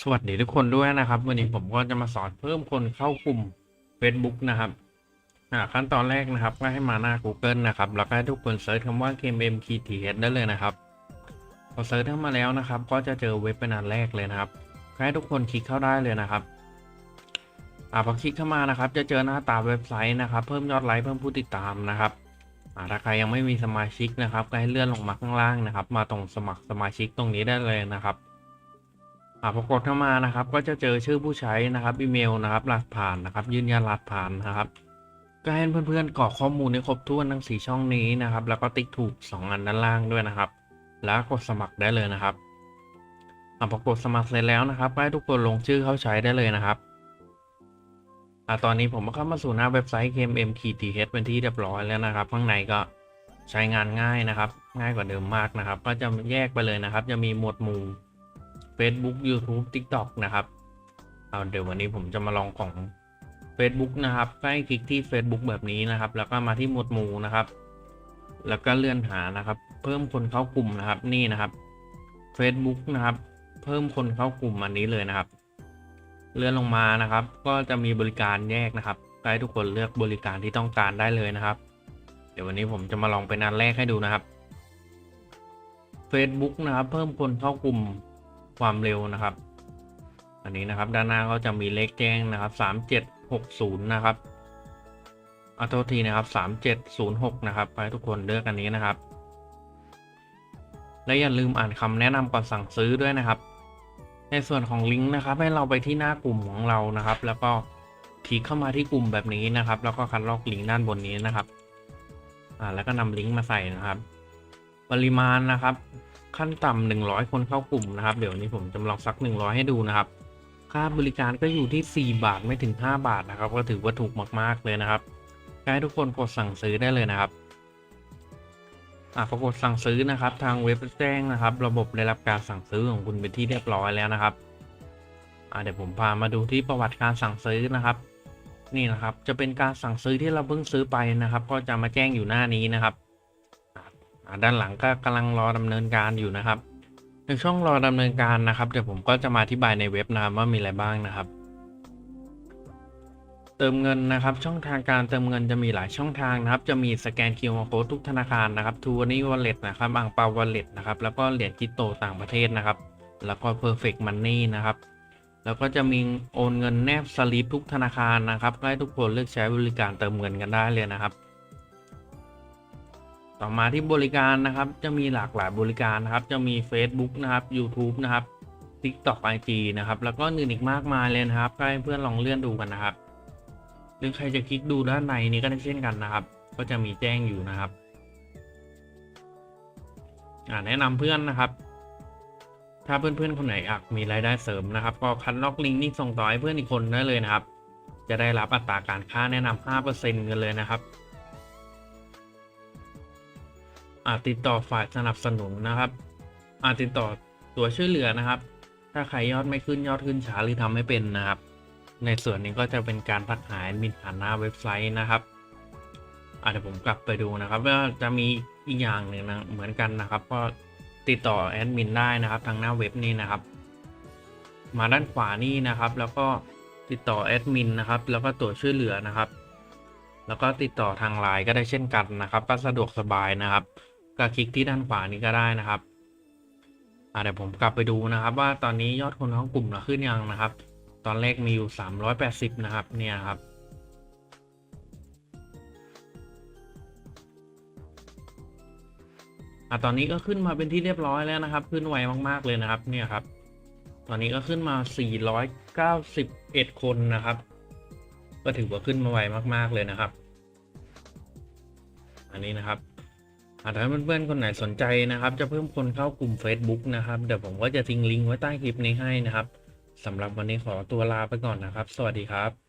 สวัสดีทุกคนด้วยนะครับ วันนี้ผมก็จะมาสอนเพิ่มคนเข้ากลุ่ม Facebook นะครับขั้นตอนแรกนะครับ ก็ให้มาหน้า Google นะครับ แล้วก็ให้ทุกคนเซิร์ชคำว่า KMMKTH ได้เลยนะครับ พอเซิร์ชเข้ามาแล้วนะครับ ก็จะเจอเว็บเป็นอันแรกเลยนะครับให้ทุกคนคลิกเข้าได้เลยนะครับอ่าพอคลิกเข้ามานะครับ จะเจอหน้าตาเว็บไซต์นะครับ เพิ่มยอดไลค์เพิ่มผู้ติดตามนะครับอ่าถ้าใครยังไม่มีสมาชิกนะครับ ก็ให้เลื่อนลงมาข้างล่างนะครับ มาตรงสมัครสมาชิกตรงนี้ได้เลยนะครับ พอกดเข้ามานะครับ ก็จะเจอชื่อผู้ใช้นะครับอีเมลนะครับรหัสผ่านนะครับ ยืนยันรหัสผ่านนะครับก็ให้เพื่อนๆกรอกข้อมูลให้ครบถ้วนทั้งสี่ช่องนี้นะครับ แล้วก็ติ๊กถูก 2 อันด้านล่างด้วยนะครับ แล้วกดสมัครได้เลยนะครับอ่าพอกดสมัครเสร็จแล้วนะครับให้ทุกคนลงชื่อเข้าใช้ได้เลยนะครับอตอนนี้ผมก็เข้ามาสู่หน้าเว็บไซต์ KMMKTH เป็นที่เรียบร้อยแล้วนะครับ ข้างในก็ใช้งานง่ายนะครับ ง่ายกว่าเดิมมากนะครับ ก็จะแยกไปเลยนะครับ จะมีหมวดหมู่ Facebook YouTube TikTok นะครับเอาเดี๋ยววันนี้ผมจะมาลองของ Facebook นะครับให้คลิกที่ Facebook แบบนี้นะครับ แล้วก็มาที่หมวดหมู่นะครับ แล้วก็เลื่อนหานะครับ เพิ่มคนเข้ากลุ่มนะครับนี่นะครับ Facebook นะครับ เพิ่มคนเข้ากลุ่มอันนี้เลยนะครับ เลื่อนลงมานะครับ ก็จะมีบริการแยกนะครับให้ทุกคนเลือกบริการที่ต้องการได้เลยนะครับ เดี๋ยววันนี้ผมจะมาลองเป็นอันแรกให้ดูนะครับ Facebook นะครับ เพิ่มคนเข้ากลุ่ม ความเร็วนะครับ อันนี้นะครับด้านหน้าก็จะมีเลขแจ้งนะครับสามเจ็ดหกศูนย์นะครับเอาโทษทีนะครับสามเจ็ดศูนย์หกนะครับให้ทุกคนเลือกอันนี้นะครับ และอย่าลืมอ่านคำแนะนำก่อนสั่งซื้อด้วยนะครับ ในส่วนของลิงก์นะครับให้เราไปที่หน้ากลุ่มของเรานะครับ แล้วก็คลิกเข้ามาที่กลุ่มแบบนี้นะครับ แล้วก็คัดลอกลิงก์ด้านบนนี้นะครับ อ่าแล้วก็นำลิงก์มาใส่นะครับ ปริมาณนะครับ ขั้นต่ำหนึ่งร้อยคนเข้ากลุ่มนะครับ เดี๋ยวนี้ผมจะลองสักหนึ่งร้อยให้ดูนะครับ ค่าบริการก็อยู่ที่ 4 บาทไม่ถึง 5 บาทนะครับ ก็ถือว่าถูกมากๆเลยนะครับให้ทุกคนกดสั่งซื้อได้เลยนะครับอ่าพอกดสั่งซื้อนะครับ ทางเว็บแจ้งนะครับ ระบบได้รับการสั่งซื้อของคุณเป็นที่เรียบร้อยแล้วนะครับอ่าเดี๋ยวผมพามาดูที่ประวัติการสั่งซื้อนะครับ นี่นะครับ จะเป็นการสั่งซื้อที่เราเพิ่งซื้อไปนะครับ ก็จะมาแจ้งอยู่หน้านี้นะครับ ด้านหลังก็กำลังรอดำเนินการอยู่นะครับ ในช่วงรอดำเนินการนะครับเดี๋ยวผมก็จะมาอธิบายในเว็บนะครับว่ามีอะไรบ้างนะครับ เติมเงินนะครับ ช่องทางการเติมเงินจะมีหลายช่องทางนะครับ จะมีสแกน QR Code ทุกธนาคารนะครับทูนี่วอลเล็ตนะครับอังเปาวอลเล็ตนะครับแล้วก็เหรียญกิโตต่างประเทศนะครับ แล้วก็ Perfect Money นะครับแล้วก็จะมีโอนเงินแนบสลิปทุกธนาคารนะครับให้ทุกคนเลือกใช้บริการเติมเงินกันได้เลยนะครับ ต่อมาที่บริการนะครับจะมีหลากหลายบริการนะครับ จะมี Facebook นะครับ YouTube นะครับ TikTok IG นะครับ แล้วก็อื่นอีกมากมายเลยนะครับก็ให้เพื่อนลองเลื่อนดูกันนะครับ หรือใครจะคลิกดูด้านในนี้ก็ได้เช่นกันนะครับ ก็จะมีแจ้งอยู่นะครับแนะนำเพื่อนนะครับ ถ้าเพื่อนๆคนไหนอยากมีรายได้เสริมนะครับ ก็คัดลอกลิงก์นี้ส่งต่อให้เพื่อนอีกคนได้เลยนะครับ จะได้รับอัตราการค่าแนะนำ5%กันเลยนะครับ อาจติดต่อฝ่ายสนับสนุนนะครับ อาจติดต่อตัวช่วยเหลือนะครับ ถ้าใครยอดไม่ขึ้นยอดขึ้นช้าหรือทำไม่เป็นนะครับ ในส่วนนี้ก็จะเป็นการพักหาแอดมินผ่านหน้าเว็บไซต์นะครับอาจจะเดี๋ยวผมกลับไปดูนะครับว่าจะมีอีกอย่างหนึ่งนะเหมือนกันนะครับ ก็ติดต่อแอดมินได้นะครับ ทางหน้าเว็บนี้นะครับ มาด้านขวานี่นะครับ แล้วก็ติดต่อแอดมินนะครับ แล้วก็ตัวช่วยเหลือนะครับ แล้วก็ติดต่อทางไลน์ก็ได้เช่นกันนะครับ ก็สะดวกสบายนะครับ ก็คลิกที่ด้านขวานี้ก็ได้นะครับเดี๋ยวผมกลับไปดูนะครับ ว่าตอนนี้ยอดคนเข้ากลุ่มนะขึ้นยังนะครับ ตอนแรกมีอยู่ 380 นะครับ เนี่ยครับ อ่าตอนนี้ก็ขึ้นมาเป็นที่เรียบร้อยแล้วนะครับ ขึ้นไวมาก ๆ เลยนะครับ เนี่ยครับ ตอนนี้ก็ขึ้นมา 491 คนนะครับ ก็ถือว่าขึ้นมาไวมาก ๆ เลยนะครับ อันนี้นะครับ ถ้าเพื่อนๆคนไหนสนใจนะครับ จะเพิ่มคนเข้ากลุ่ม Facebook นะครับเดี๋ยวผมก็จะทิ้งลิงก์ไว้ใต้คลิปนี้ให้นะครับสำหรับวันนี้ขอตัวลาไปก่อนนะครับ สวัสดีครับ